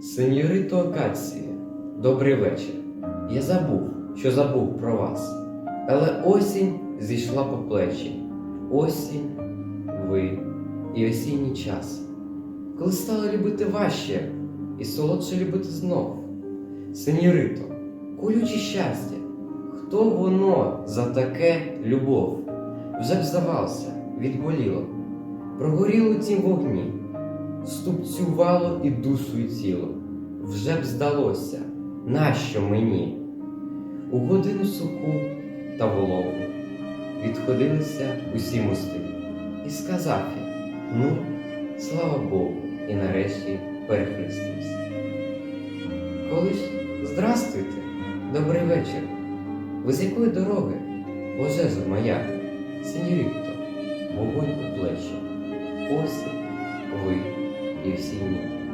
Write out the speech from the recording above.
Сеньорито Акація, добрий вечір. Я забув, що забув про вас. Але осінь зійшла по плечі. Осінь, ви і осінній час. Коли стало любити важче і солодше любити знов. Сеньорито, колюче щастя, хто воно за таке любов? Вже б здавався, відболіло, прогоріло тім вогні, ступцювало і душу і тіло. Вже б здалося, нащо мені? У годину суху та вологу відходилися усі мости. І сказав я, ну, слава Богу, і нарешті перехрестився. Коли ж здрастуйте, добрий вечір. Ви з якої дороги? Пожежа моя, сеньорітто, вогонь у плечі. Осінь, sim em mim.